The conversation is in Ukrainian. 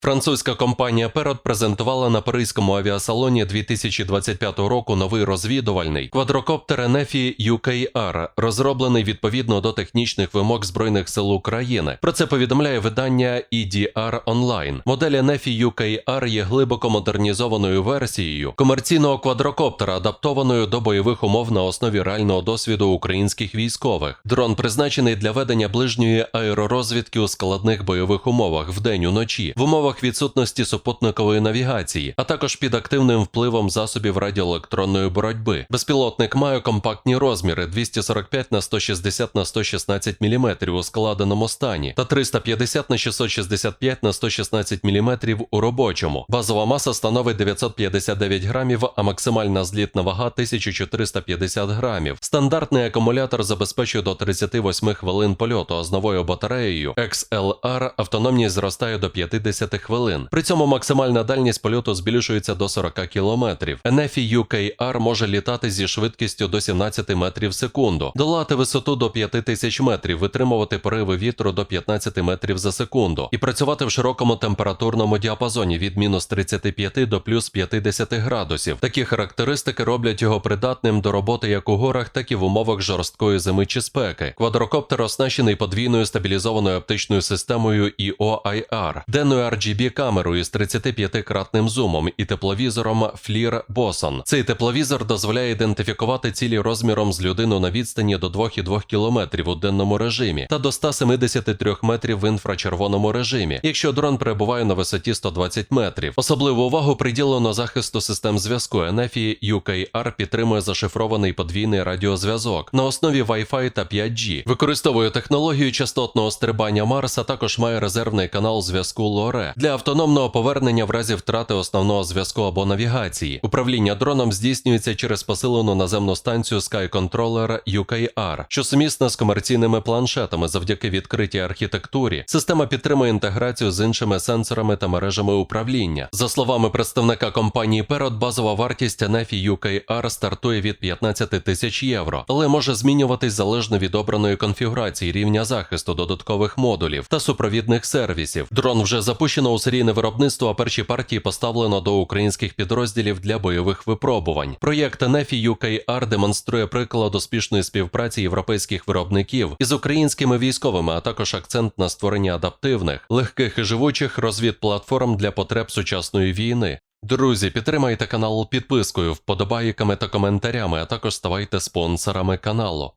Французька компанія Perot презентувала на Паризькому авіасалоні 2025 року новий розвідувальний квадрокоптер NEFI UKR, розроблений відповідно до технічних вимог Збройних сил України. Про це повідомляє видання EDR Online. Модель NEFI UKR є глибоко модернізованою версією комерційного квадрокоптера, адаптованою до бойових умов на основі реального досвіду українських військових. Дрон призначений для ведення ближньої аеророзвідки у складних бойових умовах вдень уночі, в умовах відсутності супутникової навігації, а також під активним впливом засобів радіоелектронної боротьби. Безпілотник має компактні розміри 245 на 160 на 116 мм у складеному стані та 350 на 665 на 116 мм у робочому. Базова маса становить 959 грамів, а максимальна злітна вага 1450 грамів. Стандартний акумулятор забезпечує до 38 хвилин польоту, а з новою батареєю XLR автономність зростає до 50 хвилин. При цьому максимальна дальність польоту збільшується до 40 км. NEFI UKR може літати зі швидкістю до 17 метрів в секунду, долати висоту до 5000 метрів, витримувати пориви вітру до 15 метрів за секунду і працювати в широкому температурному діапазоні від мінус 35 до плюс 50 градусів. Такі характеристики роблять його придатним до роботи як у горах, так і в умовах жорсткої зими чи спеки. Квадрокоптер оснащений подвійною стабілізованою оптичною системою EOIR, денною RGB камерою з 35-кратним зумом і тепловізором FLIR Boson. Цей тепловізор дозволяє ідентифікувати цілі розміром з людину на відстані до 2,2 км у денному режимі та до 173 метрів в інфрачервоному режимі, якщо дрон перебуває на висоті 120 метрів. Особливу увагу приділено захисту систем зв'язку. NFI UKR підтримує зашифрований подвійний радіозв'язок на основі Wi-Fi та 5G, використовує технологію частотного стрибання Марс, а також має резервний канал зв'язку LoRe для автономного повернення в разі втрати основного зв'язку або навігації. Управління дроном здійснюється через посилену наземну станцію Sky Controller UKR, що сумісна з комерційними планшетами завдяки відкритій архітектурі. Система підтримує інтеграцію з іншими сенсорами та мережами управління. За словами представника компанії Perot, базова вартість NEFI UKR стартує від 15 тисяч євро, але може змінюватись залежно від обраної конфігурації рівня захисту додаткових модулів та супровідних сервісів. Дрон вже запущено у серійне виробництво, перші партії поставлено до українських підрозділів для бойових випробувань. Проєкт NEFI UKR демонструє приклад успішної співпраці європейських виробників із українськими військовими, а також акцент на створення адаптивних, легких і живучих розвідплатформ для потреб сучасної війни. Друзі, підтримайте канал підпискою, вподобайками та коментарями, а також ставайте спонсорами каналу.